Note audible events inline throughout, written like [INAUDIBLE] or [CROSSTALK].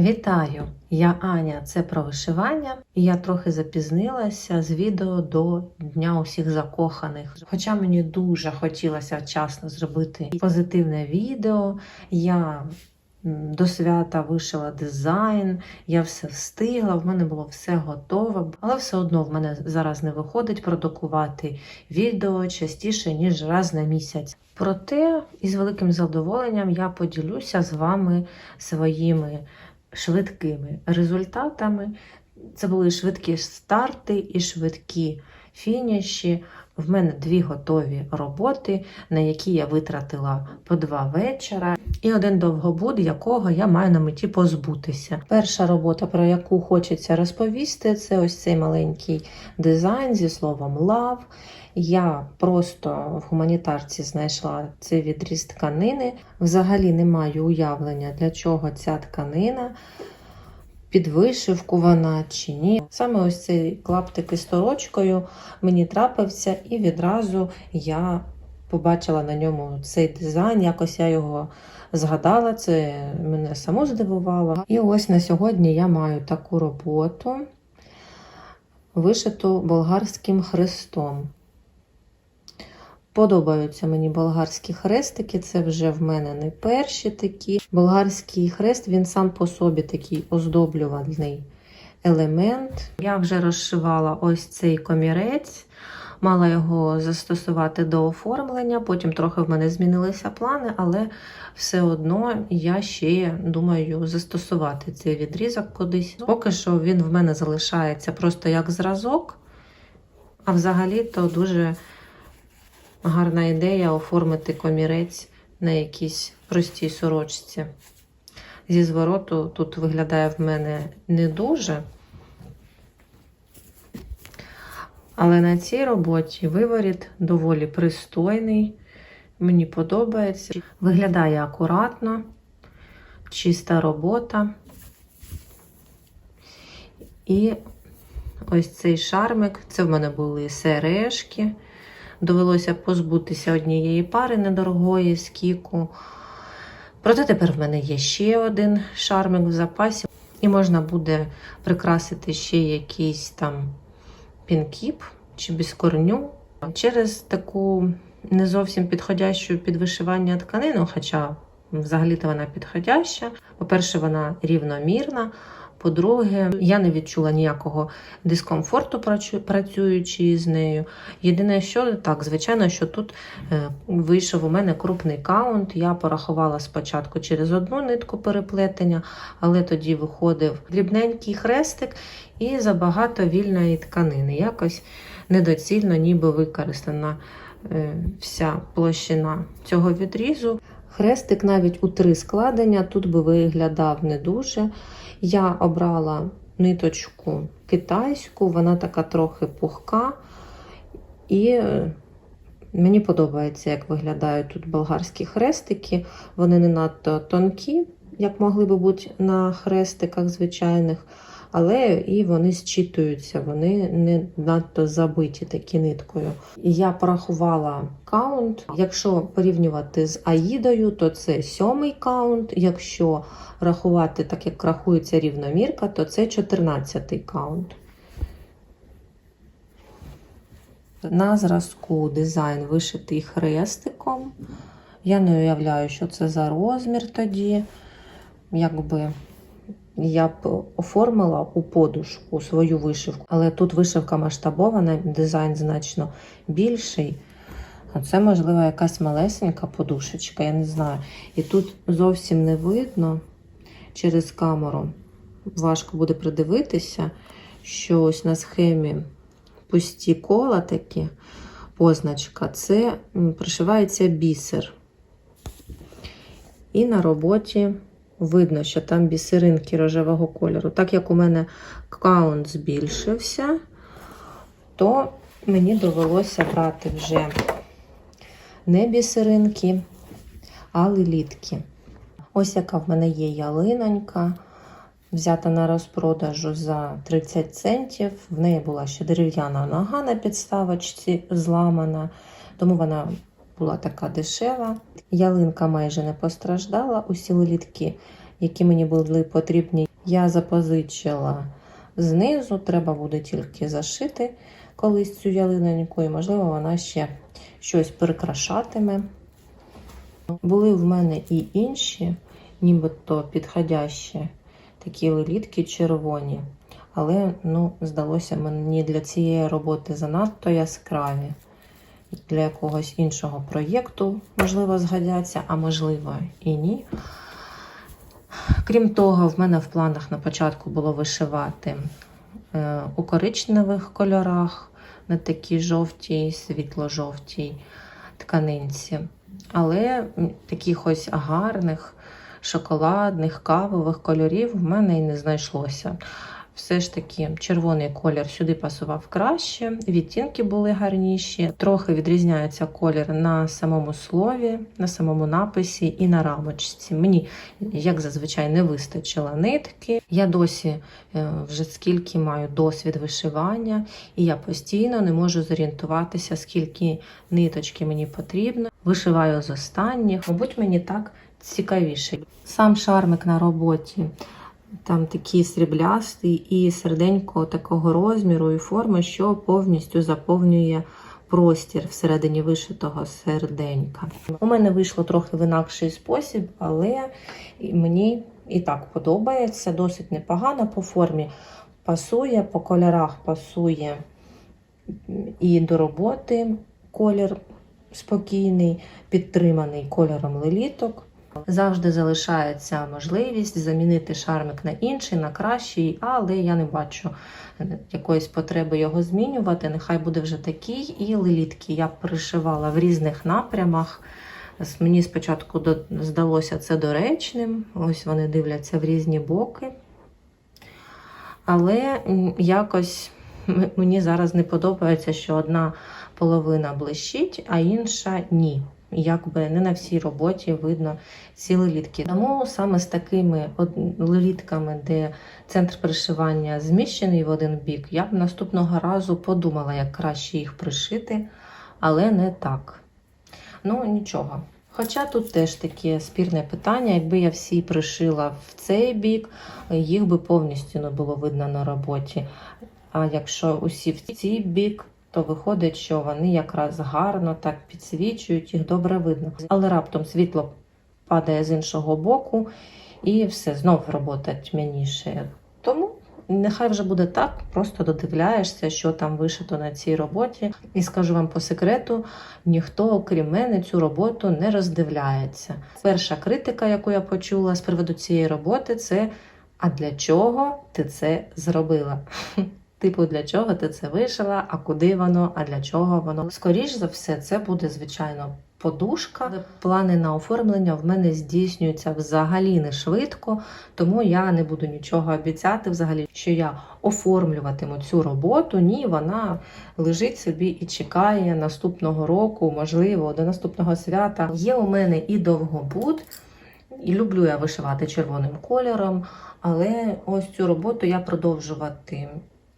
Вітаю! Я Аня. Це про вишивання. І я трохи запізнилася з відео до Дня усіх закоханих. Хоча мені дуже хотілося вчасно зробити позитивне відео. Я до свята вишила дизайн, я все встигла, в мене було все готове, але все одно в мене зараз не виходить продукувати відео частіше, ніж раз на місяць. Проте із великим задоволенням я поділюся з вами своїми швидкими результатами. Це були швидкі старти і швидкі фініші. В мене дві готові роботи, на які я витратила по два вечора, і один довгобуд, якого я маю на меті позбутися. Перша робота, про яку хочеться розповісти, це ось цей маленький дизайн зі словом love. Я просто в гуманітарці знайшла цей відріз тканини. Взагалі не маю уявлення, для чого ця тканина, під вишивку вона чи ні. Саме ось цей клаптик із торочкою мені трапився, і відразу я побачила на ньому цей дизайн, якось я його згадала, це мене само здивувало. І ось на сьогодні я маю таку роботу, вишиту болгарським хрестом. Подобаються мені болгарські хрестики, це вже в мене не перші такі. Болгарський хрест він сам по собі такий оздоблювальний елемент. Я вже розшивала ось цей комірець, мала його застосувати до оформлення. Потім трохи в мене змінилися плани, але все одно я ще думаю застосувати цей відрізок кудись. Поки що він в мене залишається просто як зразок, а взагалі то дуже. Гарна ідея оформити комірець на якійсь простій сорочці. Зі звороту тут виглядає в мене не дуже. Але на цій роботі виворіт доволі пристойний. Мені подобається. Виглядає акуратно, чиста робота. І ось цей шармик це в мене були сережки. Довелося позбутися однієї пари недорогої з кіку. Проте тепер в мене є ще один шармик в запасі, і можна буде прикрасити ще якийсь там пінкіп чи біскорню. Через таку не зовсім підходящу під вишивання тканину, хоча взагалі-то вона підходяща. По-перше, вона рівномірна. По-друге, я не відчула ніякого дискомфорту, працюючи з нею. Єдине, що так, звичайно, що тут е, вийшов у мене крупний каунт. Я порахувала спочатку через одну нитку переплетення, але тоді виходив дрібненький хрестик і забагато вільної тканини. Якось недоцільно, ніби використана е, вся площина цього відрізу. Хрестик навіть у три складення тут би виглядав не дуже. Я обрала ниточку китайську, вона така трохи пухка. І е, мені подобається, як виглядають тут болгарські хрестики. Вони не надто тонкі, як могли би бути на хрестиках звичайних, але і вони зчитуються, вони не надто забиті такі ниткою. Я порахувала каунт. Якщо порівнювати з Аїдою, то це сьомий каунт. Якщо рахувати так, як рахується рівномірка, то це 14-й каунт. На зразку дизайн вишитий хрестиком. Я не уявляю, що це за розмір тоді. Якби я б оформила у подушку свою вишивку, але тут вишивка масштабована, дизайн значно більший. А це, можливо, якась малесенька подушечка, я не знаю. І тут зовсім не видно через камеру. Важко буде придивитися, що ось на схемі пусті кола такі позначка, це пришивається бісер. І на роботі видно, що там бісеринки рожевого кольору. Так як у мене каунт збільшився, то мені довелося брати вже не бісеринки, а лилітки. Ось яка в мене є ялинонька, взята на розпродажу за 30 центів. В неї була ще дерев'яна нога на підставочці зламана, тому вона була така дешева. Ялинка майже не постраждала, усі лилітки які мені були потрібні, я запозичила знизу. Треба буде тільки зашити колись цю ялиноньку, і, можливо, вона ще щось прикрашатиме. Були в мене і інші, нібито підходящі такі лелітки червоні. Але ну, здалося мені для цієї роботи занадто яскраві. Для якогось іншого проєкту, можливо, згодяться, а можливо і ні. Крім того, в мене в планах на початку було вишивати е, у коричневих кольорах на такій жовтій, світло-жовтій тканинці. Але таких ось гарних, шоколадних, кавових кольорів в мене і не знайшлося. Все ж таки, червоний колір сюди пасував краще, відтінки були гарніші. Трохи відрізняється колір на самому слові, на самому написі і на рамочці. Мені, як зазвичай, не вистачило нитки. Я досі е, вже скільки маю досвід вишивання, і я постійно не можу зорієнтуватися, скільки ниточки мені потрібно. Вишиваю з останніх. Мабуть, мені так цікавіше. Сам шармик на роботі. Там такий сріблястий і серденько такого розміру і форми, що повністю заповнює простір всередині вишитого серденька. У мене вийшло трохи в інакший спосіб, але мені і так подобається, досить непогано по формі. Пасує, по кольорах пасує і до роботи колір спокійний, підтриманий кольором леліток. Завжди залишається можливість замінити шармик на інший, на кращий, але я не бачу е, якоїсь потреби його змінювати. Нехай буде вже такий. І лелітки я пришивала в різних напрямах. Мені спочатку здалося це доречним. Ось вони дивляться в різні боки. Але якось мені зараз не подобається, що одна половина блищить, а інша ні. Якби не на всій роботі видно ці лелітки. Тому саме з такими лелітками, де центр пришивання зміщений в один бік, я б наступного разу подумала, як краще їх пришити, але не так. Ну, нічого. Хоча тут теж таке спірне питання, якби я всі пришила в цей бік, їх би повністю не було видно на роботі. А якщо усі в цей бік, то виходить, що вони якраз гарно так підсвічують, їх добре видно. Але раптом світло падає з іншого боку, і все, знов робота тьмяніше. Тому нехай вже буде так, просто додивляєшся, що там вишито на цій роботі. І скажу вам по секрету, ніхто, окрім мене, цю роботу не роздивляється. Перша критика, яку я почула з приводу цієї роботи, це а для чого ти це зробила? [LAUGHS] Типу, для чого ти це вишила, а куди воно, а для чого воно? Скоріш за все, це буде, звичайно, подушка. Плани на оформлення в мене здійснюються взагалі не швидко, тому я не буду нічого обіцяти взагалі, що я оформлюватиму цю роботу. Ні, вона лежить собі і чекає наступного року, можливо, до наступного свята. Є у мене і довгобуд, і люблю я вишивати червоним кольором, але ось цю роботу я продовжувати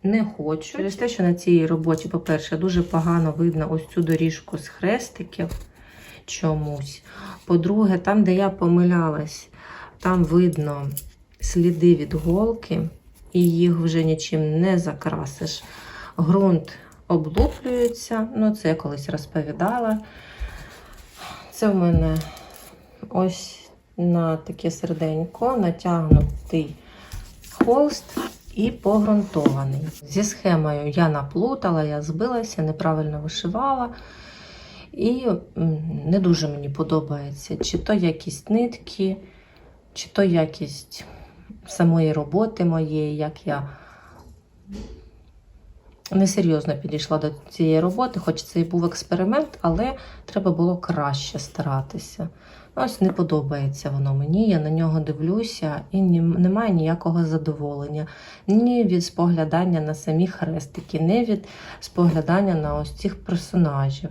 не хочу. Через те, що на цій роботі, по-перше, дуже погано видно ось цю доріжку з хрестиків чомусь. По-друге, там, де я помилялась, там видно сліди від голки, і їх вже нічим не закрасиш. Ґрунт облуплюється, ну це я колись розповідала. Це в мене ось на таке серденько натягнутий холст і погрунтований. Зі схемою я наплутала, я збилася, неправильно вишивала. І не дуже мені подобається, чи то якість нитки, чи то якість самої роботи моєї, як я несерйозно підійшла до цієї роботи, хоч це і був експеримент, але треба було краще старатися. Ось не подобається воно мені, я на нього дивлюся і немає ніякого задоволення. Ні від споглядання на самі хрестики, ні від споглядання на ось цих персонажів.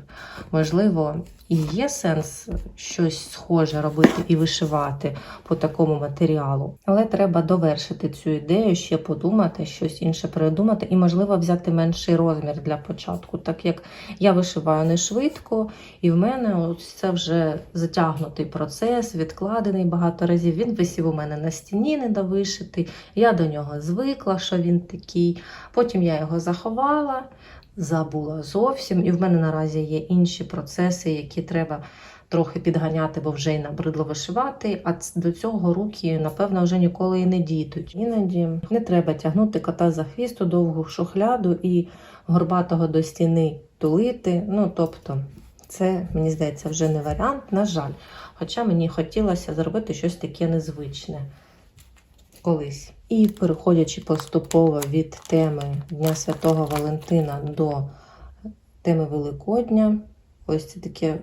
Можливо, і є сенс щось схоже робити і вишивати по такому матеріалу, але треба довершити цю ідею, ще подумати, щось інше придумати, і, можливо, взяти менший розмір для початку, так як я вишиваю не швидко, і в мене ось це вже затягнутий процес, відкладений багато разів. Він висів у мене на стіні недовишитий. Я до нього звикла, що він такий. Потім я його заховала, забула зовсім. І в мене наразі є інші процеси, які треба трохи підганяти, бо вже й набридло вишивати. А до цього руки, напевно, вже ніколи і не дійдуть. Іноді не треба тягнути кота за хвіст у довгу шухляду і горбатого до стіни тулити. Ну, тобто, це, мені здається, вже не варіант, на жаль. Хоча мені хотілося зробити щось таке незвичне колись. І переходячи поступово від теми Дня Святого Валентина до теми Великодня, ось це таке,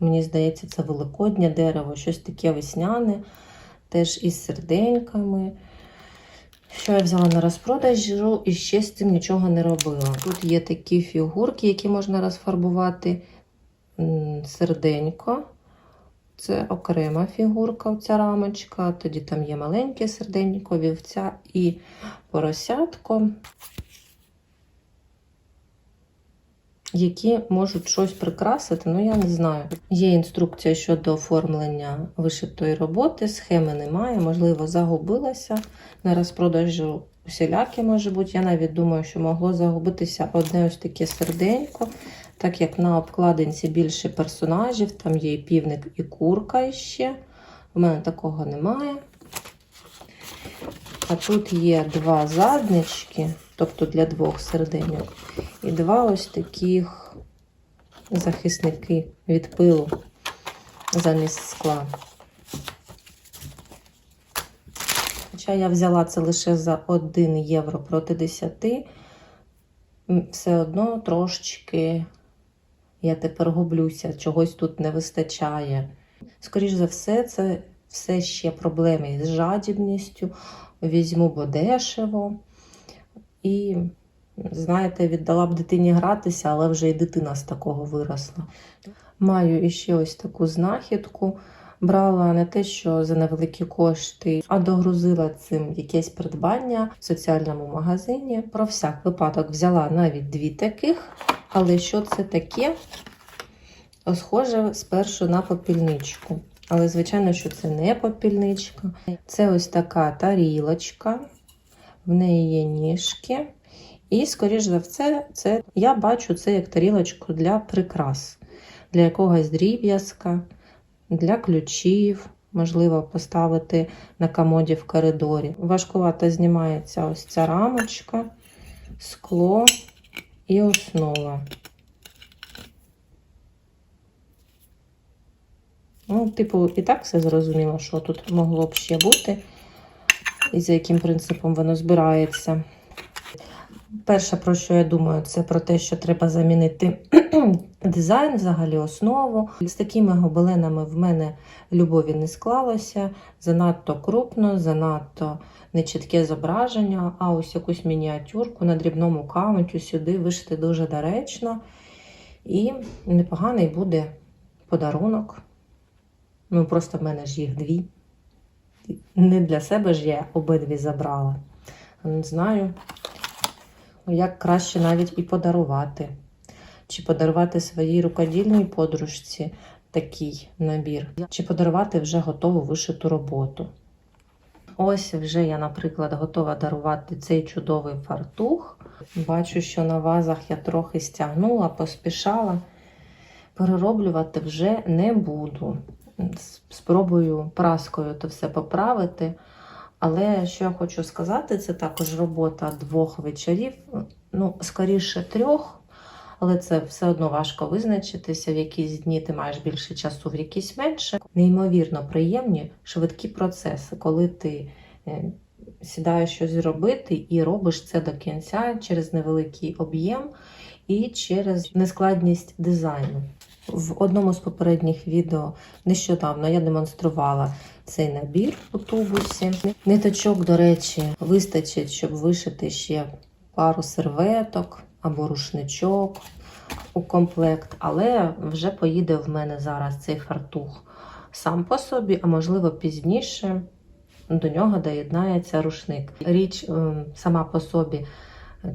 мені здається, це Великоднє дерево, щось таке весняне, теж із серденьками. Що я взяла на розпродажу і ще з цим нічого не робила. Тут є такі фігурки, які можна розфарбувати. Серденько. Це окрема фігурка, ця рамочка. Тоді там є маленьке серденько, вівця і поросятко, які можуть щось прикрасити, ну я не знаю. Є інструкція щодо оформлення вишитої роботи, схеми немає, можливо, загубилася на розпродажу усіляке може бути. Я навіть думаю, що могло загубитися одне ось таке серденько, так як на обкладинці більше персонажів, там є і півник, і курка ще. У мене такого немає. А тут є два заднички, тобто для двох серденьок, і два ось таких захисники від пилу замість скла. Хоча я взяла це лише за 1 євро проти 10, все одно трошечки я тепер гублюся, чогось тут не вистачає. Скоріше за все, це все ще проблеми з жадібністю. Візьму, бо дешево. І, знаєте, віддала б дитині гратися, але вже і дитина з такого виросла. Маю іще ось таку знахідку. Брала не те, що за невеликі кошти, а догрузила цим якесь придбання в соціальному магазині. Про всяк випадок взяла навіть дві таких, але що це таке? Схоже спершу на попільничку. Але, звичайно, що це не попільничка. Це ось така тарілочка, в неї є ніжки. І, скоріш за все, це, я бачу це як тарілочку для прикрас, для якогось дріб'язка, для ключів, можливо, поставити на комоді в коридорі. Важкувато знімається ось ця рамочка, скло і основа. Ну, типу, і так все зрозуміло, що тут могло б ще бути, і за яким принципом воно збирається. Перше, про що я думаю, це про те, що треба замінити [CLEARS THROAT] дизайн, взагалі основу. З такими гобеленами в мене любові не склалося. Занадто крупно, занадто нечітке зображення, а ось якусь мініатюрку на дрібному каунті сюди вишити дуже доречно. І непоганий буде подарунок. Ну, просто в мене ж їх дві. Не для себе ж я обидві забрала. Не знаю, як краще навіть і подарувати. Чи подарувати своїй рукодільній подружці такий набір, чи подарувати вже готову вишиту роботу. Ось вже я, наприклад, готова дарувати цей чудовий фартух. Бачу, що на вазах я трохи стягнула, поспішала. Перероблювати вже не буду. Спробую праскою то все поправити. Але що я хочу сказати, це також робота двох вечорів, ну, скоріше трьох, але це все одно важко визначитися. В якісь дні ти маєш більше часу, в якісь менше. Неймовірно приємні швидкі процеси, коли ти е, сідаєш щось робити і робиш це до кінця через невеликий об'єм і через нескладність дизайну. В одному з попередніх відео нещодавно я демонструвала цей набір у тубусі. Ниточок, до речі, вистачить, щоб вишити ще пару серветок або рушничок у комплект, але вже поїде в мене зараз цей фартух сам по собі, а можливо пізніше до нього доєднається рушник. Річ ем, сама по собі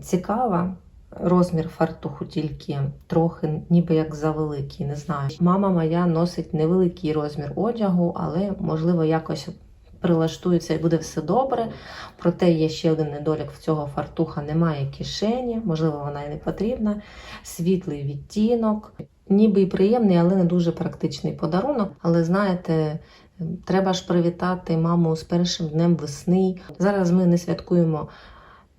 цікава. Розмір фартуху тільки трохи, ніби як завеликий, не знаю. Мама моя носить невеликий розмір одягу, але можливо якось прилаштується і буде все добре. Проте є ще один недолік в цього фартуха: немає кишені, можливо, вона і не потрібна. Світлий відтінок, ніби і приємний, але не дуже практичний подарунок. Але знаєте. Треба ж привітати маму з першим днем весни. Зараз ми не святкуємо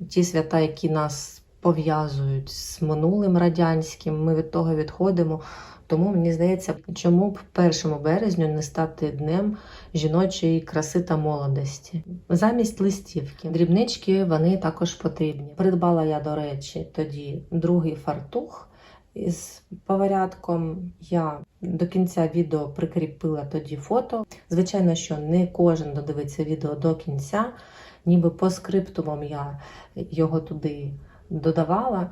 ті свята, які нас пов'язують з минулим радянським. Ми від того відходимо. Тому мені здається, чому б 1 березню не стати днем жіночої краси та молодості. Замість листівки, дрібнички вони також потрібні. Придбала я, до речі, тоді другий фартух із поварятком. Я до кінця відео прикріпила тоді фото. Звичайно, що не кожен додивиться відео до кінця, ніби по скриптумам я його туди додавала.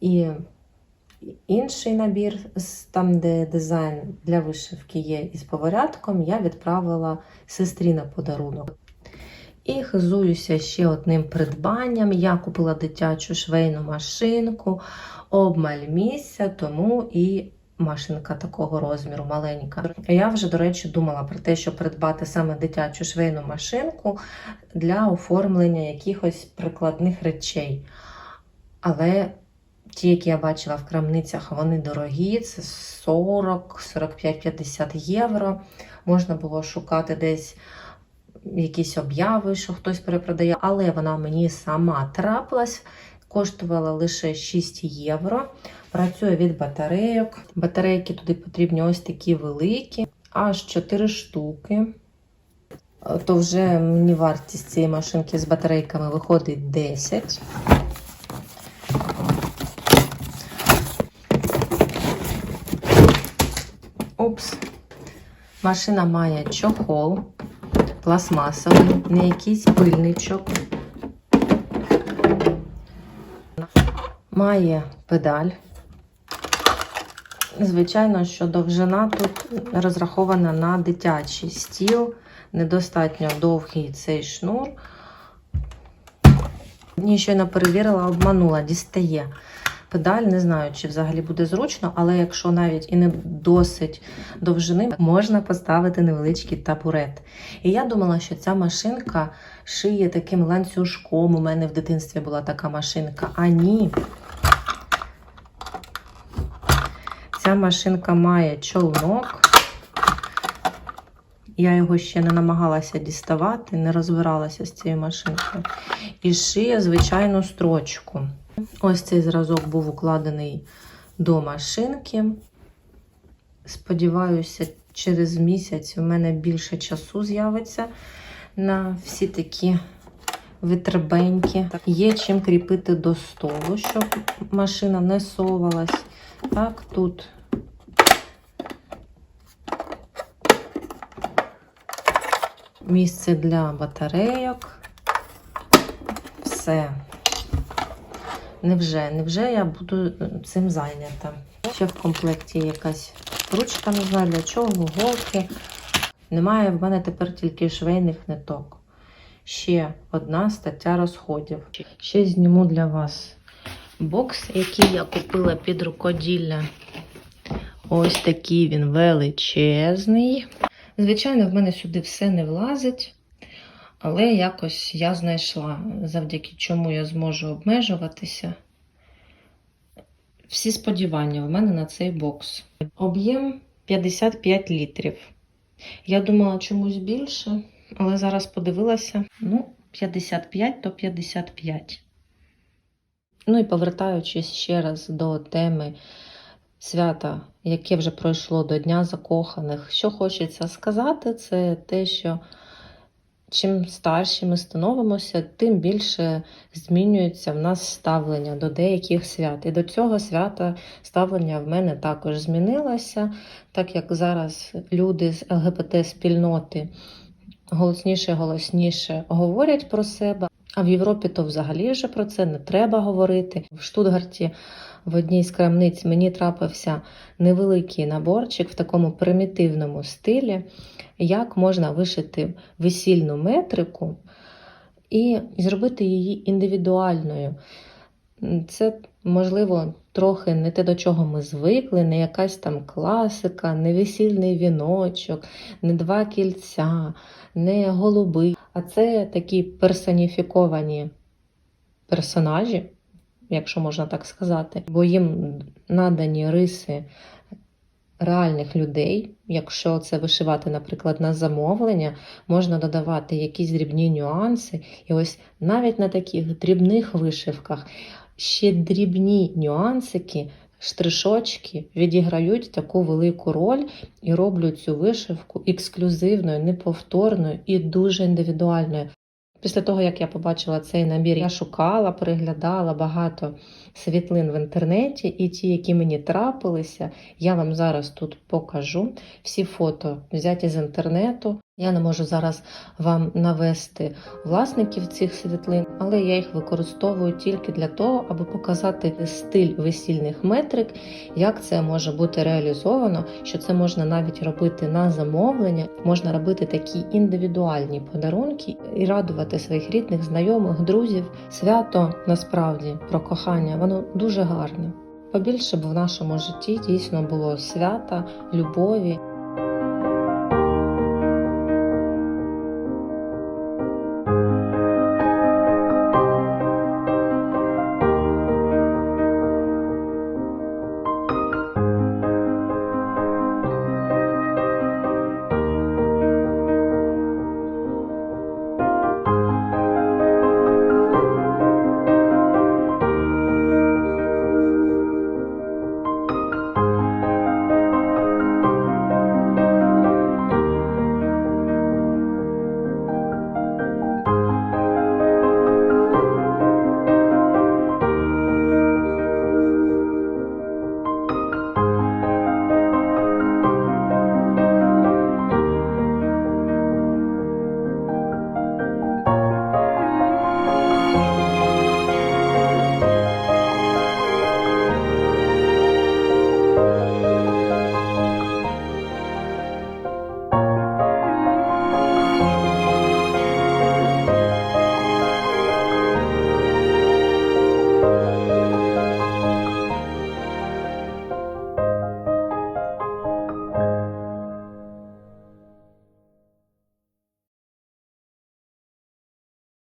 І інший набір, там, де дизайн для вишивки є із поварятком, я відправила сестрі на подарунок. І хизуюся ще одним придбанням. Я купила дитячу швейну машинку, обмаль місця, тому і машинка такого розміру маленька. Я вже, до речі, думала про те, щоб придбати саме дитячу швейну машинку для оформлення якихось прикладних речей. Але ті, які я бачила в крамницях, вони дорогі, це 40, 45, 50 євро. Можна було шукати десь якісь обяви, що хтось перепродає, але вона мені сама трапилась, коштувала лише 6 євро. Працює від батарейок. Батарейки туди потрібні ось такі великі, аж 4 штуки. То вже мені вартість цієї машинки з батарейками виходить 10. Машина має чохол пластмасовий, не якийсь пильничок. Має педаль. Звичайно, що довжина тут розрахована на дитячий стіл. Недостатньо довгий цей шнур. Ні, щойно перевірила, обманула, дістає. Педаль, не знаю, чи взагалі буде зручно, але якщо навіть і не досить довжини, можна поставити невеличкий табурет. І я думала, що ця машинка шиє таким ланцюжком. У мене в дитинстві була така машинка. А ні. Ця машинка має чолнок. Я його ще не намагалася діставати, не розбиралася з цією машинкою. І шиє звичайну строчку. Ось цей зразок був укладений до машинки. Сподіваюся, через місяць у мене більше часу з'явиться на всі такі витребеньки. Є чим кріпити до столу, щоб машина не совалась. Так, тут місце для батарейок. Все. Невже, невже я буду цим зайнята? Ще в комплекті якась ручка, не знаю для чого, голки. Немає в мене тепер тільки швейних ниток. Ще одна стаття розходів. Ще зніму для вас бокс, який я купила під рукоділля. Ось такий він величезний. Звичайно, в мене сюди все не влазить. Але якось я знайшла, завдяки чому я зможу обмежуватися. Всі сподівання в мене на цей бокс. Об'єм 55 літрів. Я думала чомусь більше, але зараз подивилася: ну, 55 то 55. Ну і повертаючись ще раз до теми свята, яке вже пройшло до Дня закоханих, що хочеться сказати, це те, що чим старші ми становимося, тим більше змінюється в нас ставлення до деяких свят. І до цього свята ставлення в мене також змінилося, так як зараз люди з ЛГБТ-спільноти голосніше, голосніше говорять про себе. А в Європі то взагалі вже про це не треба говорити. В Штутгарті в одній з крамниць мені трапився невеликий наборчик в такому примітивному стилі, як можна вишити весільну метрику і зробити її індивідуальною. Це можливо, трохи не те, до чого ми звикли, не якась там класика, не весільний віночок, не два кільця, не голуби. А це такі персоніфіковані персонажі, якщо можна так сказати, бо їм надані риси реальних людей. Якщо це вишивати, наприклад, на замовлення, можна додавати якісь дрібні нюанси. І ось навіть на таких дрібних вишивках ще дрібні нюансики, штришочки відіграють таку велику роль і роблять цю вишивку ексклюзивною, неповторною і дуже індивідуальною. Після того, як я побачила цей набір, я шукала, переглядала багато світлин в інтернеті, і ті, які мені трапилися, я вам зараз тут покажу. Всі фото взяті з інтернету. Я не можу зараз вам навести власників цих світлин, але я їх використовую тільки для того, аби показати стиль весільних метрик, як це може бути реалізовано, що це можна навіть робити на замовлення, можна робити такі індивідуальні подарунки і радувати своїх рідних, знайомих, друзів. Свято насправді про кохання, воно дуже гарне. Побільше б в нашому житті дійсно було свята, любові.